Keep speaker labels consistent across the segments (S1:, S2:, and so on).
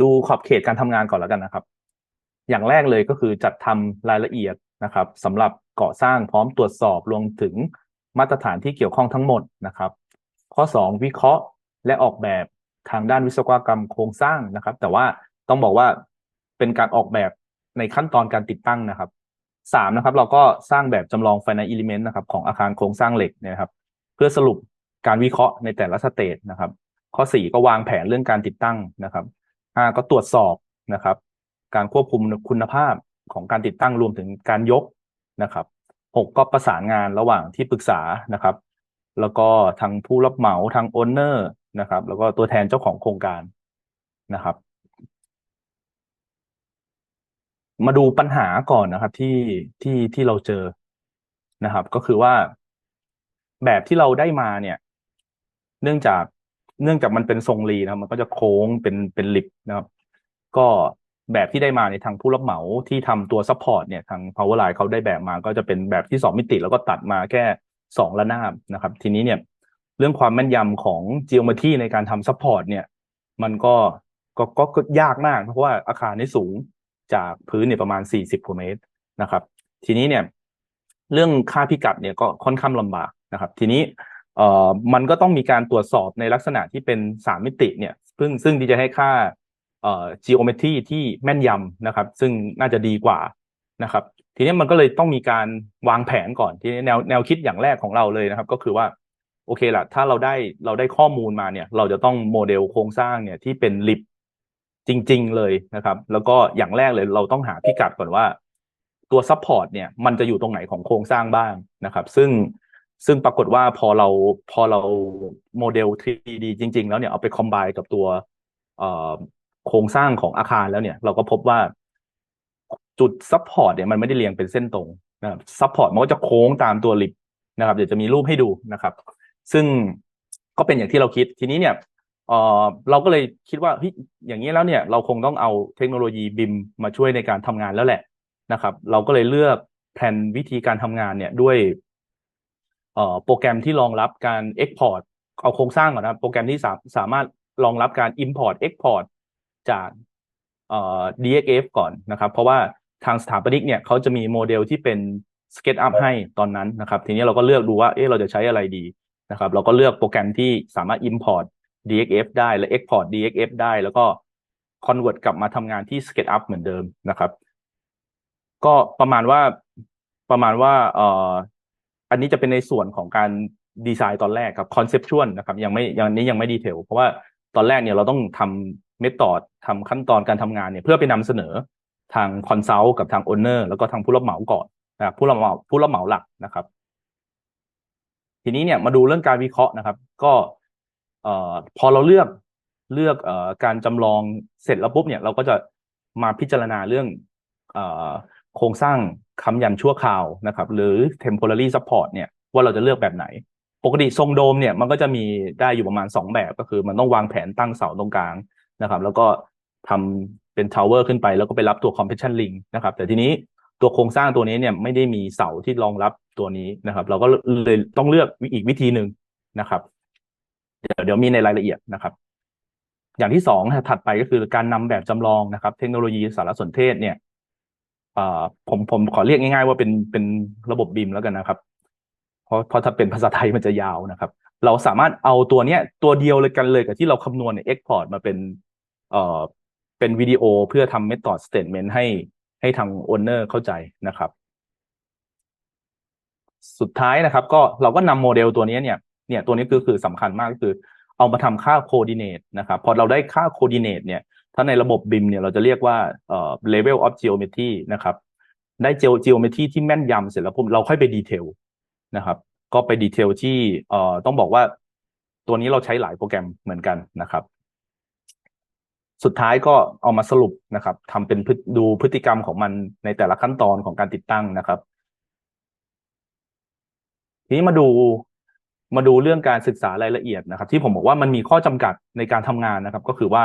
S1: ดูขอบเขตการทำงานก่อนแล้วกันนะครับ อย่างแรกเลยก็คือจัดทำรายละเอียดนะครับสำหรับก่อสร้างพร้อมตรวจสอบรวมถึงมาตรฐานที่เกี่ยวข้องทั้งหมดนะครับ ข้อ 2 วิเคราะห์และออกแบบทางด้านวิศวกรรมโครงสร้างนะครับ แต่ว่าต้องบอกว่าเป็นการออกแบบในขั้นตอนการติดตั้งนะครับสามนะครับ เราก็สร้างแบบจำลอง finite element นะครับ ของอาคารโครงสร้างเหล็กเนี่ยนะครับ เพื่อสรุปการวิเคราะห์ในแต่ละสเตจนะครับ ข้อ4ก็วางแผนเรื่องการติดตั้งนะครับ ห้าก็ตรวจสอบนะครับ การควบคุมคุณภาพของการติดตั้งรวมถึงการยกนะครับหกก็ประสานงานระหว่างที่ปรึกษานะครับ แล้วก็ทางผู้รับเหมาทางโอนเนอร์นะครับ แล้วก็ตัวแทนเจ้าของโครงการนะครับ มาดูปัญหาก่อนนะครับที่ที่ที่เราเจอนะครับ ก็คือว่าแบบที่เราได้มาเนี่ย เนื่องจาก เนื่องจากมันเป็นทรงรีนะครับ มันก็จะโค้งเป็นเป็นลิฟนะครับ ก็แบบที่ได้มาในทางผู้รับเหมาที่ทำตัวซัพพอร์ตเนี่ยทาง Powerline เขาได้แบบมาก็จะเป็นแบบที่สองมิติแล้วก็ตัดมาแค่สองระนาบนะครับ ทีนี้เนี่ยเรื่องความแม่นยำของ geometry ในการทำซัพพอร์ตเนี่ย มันก็ก็ก็ก็ยากมาก เพราะว่าอาคารนี้สูงจากพื้นเนี่ยประมาณ 40กว่าเมตรนะครับ ทีนี้เนี่ย เรื่องค่าพิกัดเนี่ยก็ค่อนข้างลำบากนะครับ ทีนี้ เอ่อมันก็ต้องมีการตรวจสอบในลักษณะที่เป็นสามมิติเนี่ยซึ่งซึ่งที่จะให้ค่าเอ่อ geometry ที่แม่นยำนะครับ ซึ่งน่าจะดีกว่านะครับ ทีนี้มันก็เลยต้องมีการวางแผนก่อนทีนี้แนวแนวคิดอย่างแรกของเราเลยนะครับ ก็คือว่าโอเคละถ้าเราได้เราได้ข้อมูลมาเนี่ย เราจะต้องโมเดลโครงสร้างเนี่ยที่เป็นลิฟจริง ๆ เลยนะครับ แล้วก็อย่างแรกเลยเราต้องหาพิกัดก่อนว่า ตัวซัพพอร์ตเนี่ยมันจะอยู่ตรงไหนของโครงสร้างบ้างนะครับ ซึ่ง ซึ่งปรากฏว่าพอเราพอเราโมเดล 3D จริง ๆ แล้วเนี่ยเอาไปคอมไบกับตัวโครงสร้างของอาคารแล้วเนี่ย เราก็พบว่าจุดซัพพอร์ตเนี่ยมันไม่ได้เรียงเป็นเส้นตรงนะครับซัพพอร์ตมันก็จะโค้งตามตัวลิฟนะครับ เดี๋ยวจะมีรูปให้ดูนะครับ ซึ่งก็เป็นอย่างที่เราคิดทีนี้เนี่ยเออเราก็เลยคิดว่าเฮ้ยอย่างนี้แล้วเนี่ย เราคงต้องเอาเทคโนโลยีบิมมาช่วยในการทำงานแล้วแหละนะครับ เราก็เลยเลือกแผนวิธีการทำงานเนี่ยด้วย โปรแกรมที่รองรับการ Export เอาโครงสร้างก่อนนะครับโปรแกรมที่สาสามารถรองรับการ Import Export จากเอ่อ DXF ก่อนนะครับ เพราะว่าทางสถาปนิกเนี่ยเขาจะมีโมเดลที่เป็น SketchUp ให้ตอนนั้นนะครับ ทีนี้เราก็เลือกดูว่าเอ๊ะเราจะใช้อะไรดีนะครับ เราก็เลือกโปรแกรมที่สามารถ Import DXF ได้และ Export DXF ได้ แล้วก็ Convert กลับมาทำงานที่ SketchUp เหมือนเดิมนะครับ ก็ประมาณว่าประมาณว่าเอ่อ อันนี้จะเป็นในส่วนของการดีไซน์ตอนแรกครับคอนเซปชวลนะครับยังไม่ยังนี้ยังไม่ดีเทลเพราะว่าตอนแรกเนี่ยเราต้องทำเมธอดทำขั้นตอนการทำงานเนี่ยเพื่อไปนำเสนอทางคอนซัลท์กับทางโอนเนอร์แล้วก็ทางผู้รับเหมาก่อนนะผู้รับเหมาผู้รับเหมาหลักนะครับ ทีนี้เนี่ยมาดูเรื่องการวิเคราะห์นะครับ ก็เอ่อพอเราเลือกเลือกเอ่อการจำลองเสร็จแล้วปุ๊บเนี่ยเราก็จะมาพิจารณาเรื่องเอ่อ โครงสร้างค้ำยันชั่วคราวนะครับ หรือ temporary support เนี่ยว่าเราจะเลือกแบบไหน ปกติทรงโดมเนี่ยมันก็จะมีได้อยู่ประมาณ 2 แบบก็คือมันต้องวางแผนตั้งเสาตรงกลางนะครับ แล้วก็ทำเป็นทาวเวอร์ขึ้นไป แล้วก็ไปรับตัว compression ring นะครับ แต่ทีนี้ตัวโครงสร้างตัวนี้เนี่ยไม่ได้มีเสาที่รองรับตัวนี้นะครับ เราก็เลยต้องเลือกอีกวิธีหนึ่งนะครับ เดี๋ยวเดี๋ยวมีในรายละเอียดนะครับ อย่างที่สองถัดไปก็คือการนำแบบจำลองนะครับ เทคโนโลยีสารสนเทศเนี่ย ผมผมขอเรียกง่ายๆว่าเป็นเป็นระบบบิมแล้วกันนะครับ เพราะเพราะถ้าเป็นภาษาไทยมันจะยาวนะครับ เราสามารถเอาตัวเนี้ย ตัวเดียวเลยกันเลยกับที่เราคำนวณเนี่ย export มาเป็นเอ่อเป็นวิดีโอเพื่อทำ method statement ให้ให้ทาง owner เข้าใจนะครับ สุดท้ายนะครับ ก็เราก็นำโมเดลตัวนี้เนี่ยเนี่ยตัวนี้คือคือสำคัญมากก็คือ เอามาทำค่า coordinate นะครับ พอเราได้ค่า coordinate เนี่ย ถ้าในระบบ BIM เนี่ยเราจะเรียกว่าเอ่อ level of geometry นะครับได้ geometry ที่แม่นยำเสร็จแล้วเราค่อยไปดีเทลนะครับ ก็ไปดีเทลที่เอ่อต้องบอกว่าตัวนี้เราใช้หลายโปรแกรมเหมือนกันนะครับ สุดท้ายก็เอามาสรุปนะครับทำเป็นดูพฤติกรรมของมันในแต่ละขั้นตอนของการติดตั้งนะครับ ทีนี้มาดูมาดูเรื่องการศึกษารายละเอียดนะครับ ที่ผมบอกว่ามันมีข้อจำกัดในการทำงานนะครับ ก็คือว่า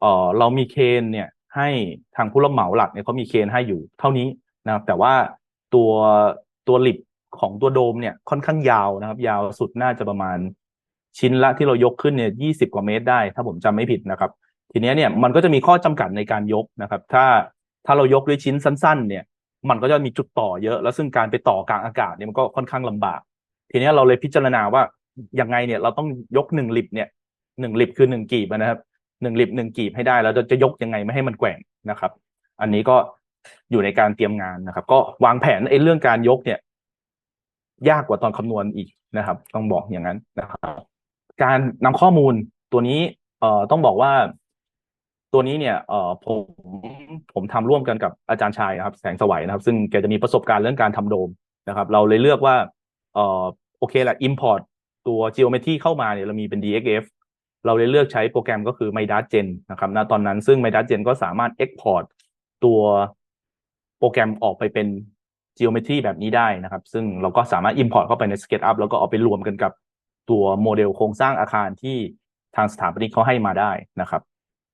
S1: เออเรามีเคนเนี่ยให้ทางผู้รับเหมาหลักเนี่ยเขามีเคนให้อยู่เท่านี้นะครับ แต่ว่าตัวตัวหลิบของตัวโดมเนี่ยค่อนข้างยาวนะครับ ยาวสุดน่าจะประมาณชิ้นละที่เรายกขึ้นเนี่ยยี่สิบกว่าเมตรได้ ถ้าผมจำไม่ผิดนะครับ ทีนี้เนี่ยมันก็จะมีข้อจำกัดในการยกนะครับ ถ้าถ้าเรายกด้วยชิ้นสั้น ๆ เนี่ย มันก็จะมีจุดต่อเยอะ แล้วซึ่งการไปต่อกลางอากาศเนี่ยมันก็ค่อนข้างลำบาก ทีนี้เราเลยพิจารณาว่ายังไงเนี่ยเราต้องยกหนึ่งลิบเนี่ยหนึ่งลิบคือหนึ่งกีบนะครับ หนึ่งลิบหนึ่งกีบให้ได้ แล้วจะจะยกยังไงไม่ให้มันแกว่งนะครับ อันนี้ก็อยู่ในการเตรียมงานนะครับ ก็วางแผนไอ้เรื่องการยกเนี่ย ยากกว่าตอนคำนวณอีกนะครับ ต้องบอกอย่างนั้นนะครับ การนำข้อมูลตัวนี้ เอ่อต้องบอกว่า ตัวนี้เนี่ย เอ่อผมผมทำร่วมกันกับอาจารย์ชายนะครับ แสงสวัยนะครับ ซึ่งแกจะมีประสบการณ์เรื่องการทำโดมนะครับ เราเลยเลือกว่า เอ่อโอเคแหละ import ตัว geometry เข้ามาเนี่ยเรามีเป็น DXF เราเลยเลือกใช้โปรแกรมก็คือ m i d a s Gen นะครับณตอนนั้นซึ่ง m i d a s Gen ก็สามารถ export ตัวโปรแกรมออกไปเป็น geometry แบบนี้ได้นะครับ ซึ่งเราก็สามารถ import เข้าไปใน SketchUp แล้วก็เอาไปรวมกันกับตัวโมเดลโครงสร้างอาคารที่ทางสถาปนิกเขาให้มาได้นะครับ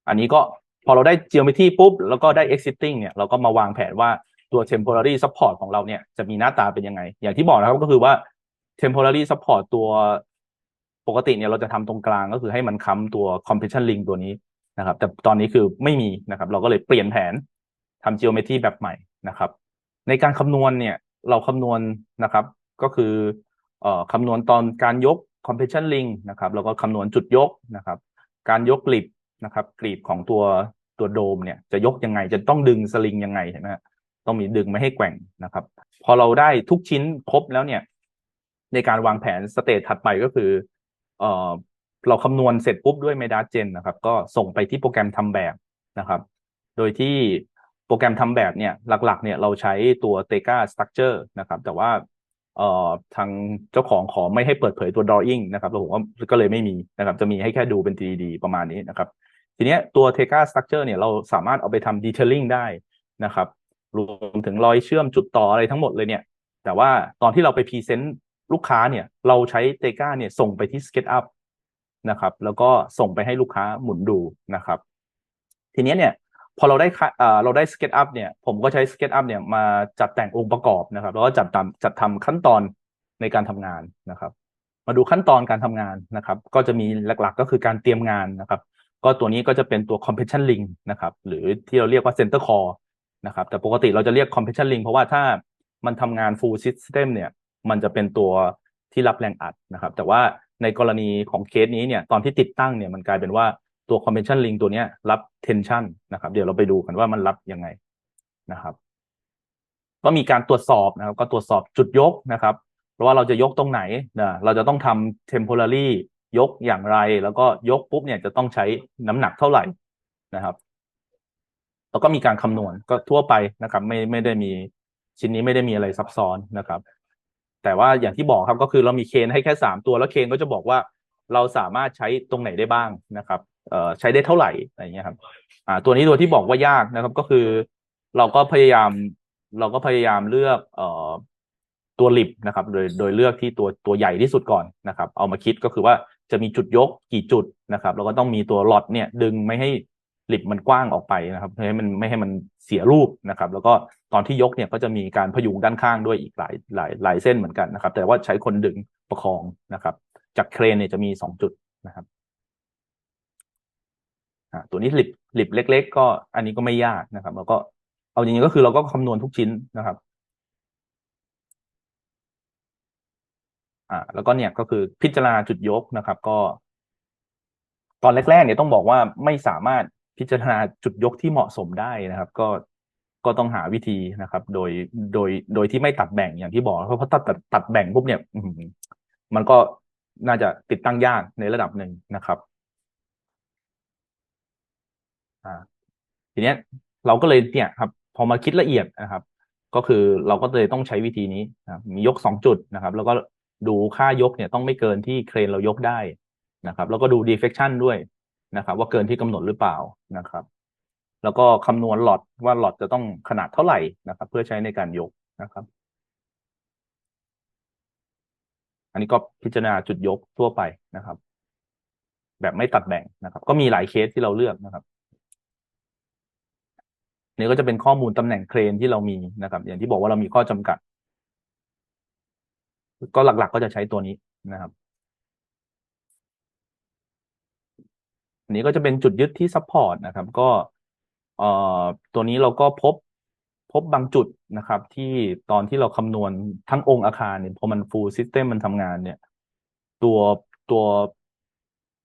S1: อันนี้ก็พอเราได้ geometry ปุ๊บ แล้วก็ได้ existing เนี่ยเราก็มาวางแผนว่าตัว temporary support ของเราเนี่ยจะมีหน้าตาเป็นยังไง อย่างที่บอกนะครับก็คือว่า temporary support ตัว ปกติเนี่ยเราจะทำตรงกลางก็คือให้มันค้ำตัว compression link ตัวนี้นะครับ แต่ตอนนี้คือไม่มีนะครับ เราก็เลยเปลี่ยนแผนทำ geometry แบบใหม่นะครับ ในการคำนวณเนี่ยเราคำนวณนะครับ ก็คือเอ่อคำนวณตอนการยก compression link นะครับแล้วก็คำนวณจุดยกนะครับ การยกกลีบนะครับกลีบของตัวตัวโดมเนี่ยจะยกยังไงจะต้องดึงสลิงยังไงเห็นไหมฮะต้องมีดึงไม่ให้แกว่งนะครับ พอเราได้ทุกชิ้นครบแล้วเนี่ย ในการวางแผนสเตจถัดไปก็คือ เราคำนวณเสร็จปุ๊บด้วย m e d a s Gen นะครับ ก็ส่งไปที่โปรแกรมทำแบบนะครับ โดยที่โปรแกรมทำแบบเนี่ยหลักๆ เนี่ยเราใช้ตัว Tega Structure นะครับ แต่ว่าทางเจ้าของขอไม่ให้เปิดเผยตัว drawing นะครับแล้วผมว่าก็เลยไม่มีนะครับ จะมีให้แค่ดูเป็น 3D ประมาณนี้นะครับ ทีนี้ตัว Tega Structure เนี่ยเราสามารถเอาไปทำ detailing ได้นะครับ รวมถึงรอยเชื่อมจุดต่ออะไรทั้งหมดเลยเนี่ย แต่ว่าตอนที่เราไปพรีเซนต์ ลูกค้าเนี่ยเราใช้ Tega เนี่ยส่งไปที่ SketchUp นะครับ แล้วก็ส่งไปให้ลูกค้าหมุนดูนะครับ ทีนี้เนี่ยพอเราได้เอ่อเราได้ SketchUp เนี่ยผมก็ใช้ SketchUp เนี่ยมาจัดแต่งองค์ประกอบนะครับ แล้วก็จัดทำจัดทำขั้นตอนในการทำงานนะครับ มาดูขั้นตอนการทำงานนะครับ ก็จะมีหลักๆ ก็คือการเตรียมงานนะครับ ก็ตัวนี้ก็จะเป็นตัว compression link นะครับ หรือที่เราเรียกว่า center core นะครับ แต่ปกติเราจะเรียก compression link เพราะว่าถ้ามันทำงาน full system เนี่ย มันจะเป็นตัวที่รับแรงอัดนะครับ แต่ว่าในกรณีของเคสนี้เนี่ยตอนที่ติดตั้งเนี่ยมันกลายเป็นว่าตัว compression link ตัวนี้รับ tension นะครับ เดี๋ยวเราไปดูกันว่ามันรับยังไงนะครับ ก็มีการตรวจสอบนะครับ ก็ตรวจสอบจุดยกนะครับเพราะว่าเราจะยกตรงไหนนะเราจะต้องทำ temporary ยกอย่างไร แล้วก็ยกปุ๊บเนี่ยจะต้องใช้น้ำหนักเท่าไหร่นะครับแล้วก็มีการคำนวณก็ทั่วไปนะครับ ไม่ไม่ได้มีชิ้นนี้ไม่ได้มีอะไรซับซ้อนนะครับ แต่ว่าอย่างที่บอกครับก็คือเรามีเคนให้แค่สามตัวแล้วเคนก็จะบอกว่าเราสามารถใช้ตรงไหนได้บ้างนะครับเอ่อใช้ได้เท่าไหร่อะไรอย่างเงี้ยครับ อ่า ตัวนี้ตัวที่บอกว่ายากนะครับ ก็คือเราก็พยายาม เราก็พยายามเลือกเอ่อตัวลิบนะครับ โดยโดยเลือกที่ตัวตัวใหญ่ที่สุดก่อนนะครับ เอามาคิดก็คือว่าจะมีจุดยกกี่จุดนะครับแล้วก็ต้องมีตัวหลอดเนี่ยดึงไม่ให้ ลิบมันกว้างออกไปนะครับให้มันไม่ให้มันเสียรูปนะครับ แล้วก็ตอนที่ยกเนี่ยก็จะมีการพยุงด้านข้างด้วยอีกหลายหลายหลายเส้นเหมือนกันนะครับ แต่ว่าใช้คนดึงประคองนะครับ จากเครนเนี่ยจะมีสองจุดนะครับอ่าตัวนี้ลิบลิบเล็ก ๆ ก็อันนี้ก็ไม่ยากนะครับแล้วก็เอาจริงๆก็คือเราก็คำนวณทุกชิ้นนะครับอ่าแล้วก็เนี่ยก็คือพิจารณาจุดยกนะครับ ก็ ตอนแรกๆเนี่ยต้องบอกว่าไม่สามารถ พิจารณาจุดยกที่เหมาะสมได้นะครับ ก็ก็ต้องหาวิธีนะครับ โดยโดยโดยที่ไม่ตัดแบ่งอย่างที่บอกเพราะถ้าตัดตัดแบ่งปุ๊บเนี่ยมันก็น่าจะติดตั้งยากในระดับหนึ่งนะครับอ่าทีเนี้ยเราก็เลยเนี่ยครับ พอมาคิดละเอียดนะครับ ก็คือเราก็เลยต้องใช้วิธีนี้นะมียกสองจุดนะครับ แล้วก็ดูค่ายกเนี่ยต้องไม่เกินที่เครนเรายกได้นะครับ แล้วก็ดู deflection ด้วย นะครับว่าเกินที่กำหนดหรือเปล่านะครับ แล้วก็คำนวณหลอดว่าหลอดจะต้องขนาดเท่าไหร่นะครับ เพื่อใช้ในการยกนะครับ อันนี้ก็พิจารณาจุดยกทั่วไปนะครับ แบบไม่ตัดแบ่งนะครับ ก็มีหลายเคสที่เราเลือกนะครับนี่ก็จะเป็นข้อมูลตำแหน่งเครนที่เรามีนะครับ อย่างที่บอกว่าเรามีข้อจำกัด ก็หลักๆก็จะใช้ตัวนี้นะครับ นี้ก็จะเป็นจุดยึดที่ซัพพอร์ตนะครับ ก็เอ่อตัวนี้เราก็พบพบบางจุดนะครับ ที่ตอนที่เราคำนวณทั้งองค์อาคารเนี่ยพอมัน full system มันทำงานเนี่ย ตัวตัว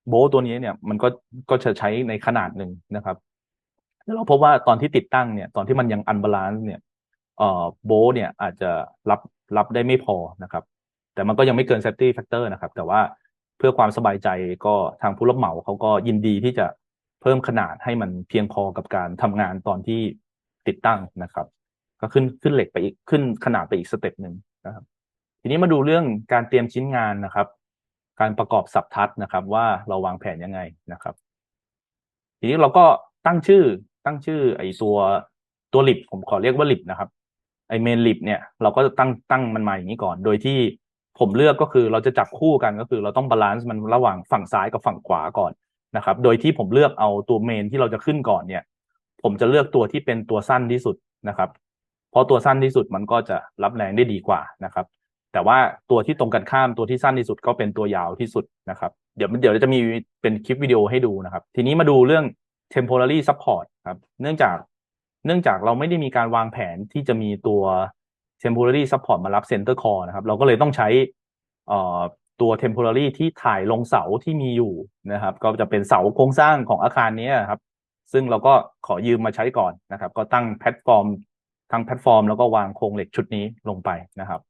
S1: โบตัวนี้เนี่ย มันก็ก็จะใช้ในขนาดหนึ่งนะครับแล้วเราพบว่าตอนที่ติดตั้งเนี่ย ตอนที่มันยังอันบาลานซ์เนี่ยเอ่อโบเนี่ยอาจจะรับรับได้ไม่พอนะครับ แต่มันก็ยังไม่เกิน safety factor นะครับ แต่ว่า เพื่อความสบายใจก็ทางผู้รับเหมาเขาก็ยินดีที่จะเพิ่มขนาดให้มันเพียงพอกับการทำงานตอนที่ติดตั้งนะครับ ก็ขึ้นขึ้นเหล็กไปอีกขึ้นขนาดไปอีกสเต็ปหนึ่งนะครับ ทีนี้มาดูเรื่องการเตรียมชิ้นงานนะครับ การประกอบสับทัศน์นะครับ ว่าเราวางแผนยังไงนะครับ ทีนี้เราก็ตั้งชื่อตั้งชื่อ ไอ้ตัวตัวลิบผมขอเรียกว่าลิบนะครับไอเมนลิบเนี่ยเราก็จะตั้งตั้งมันมาอย่างนี้ก่อน โดยที่ ผมเลือกก็คือเราจะจับคู่กันก็คือเราต้องบาลานซ์มันระหว่างฝั่งซ้ายกับฝั่งขวาก่อนนะครับ โดยที่ผมเลือกเอาตัวเมนที่เราจะขึ้นก่อนเนี่ย ผมจะเลือกตัวที่เป็นตัวสั้นที่สุดนะครับ เพราะตัวสั้นที่สุดมันก็จะรับแรงได้ดีกว่านะครับ แต่ว่าตัวที่ตรงกันข้ามตัวที่สั้นที่สุดก็เป็นตัวยาวที่สุดนะครับ เดี๋ยวเดี๋ยวจะมีเป็นคลิปวิดีโอให้ดูนะครับ ทีนี้มาดูเรื่อง temporary support ครับ เนื่องจาก เนื่องจากเราไม่ได้มีการวางแผนที่จะมีตัว temporary support มารับ center core นะครับ เราก็เลยต้องใช้ตัว temporary ที่ถ่ายลงเสาที่มีอยู่นะครับ ก็จะเป็นเสาโครงสร้างของอาคารนี้ครับ ซึ่งเราก็ขอยืมมาใช้ก่อนนะครับ ก็ตั้งแพลตฟอร์มทั้งแพลตฟอร์ม แล้วก็วางโครงเหล็กชุดนี้ลงไปนะครับ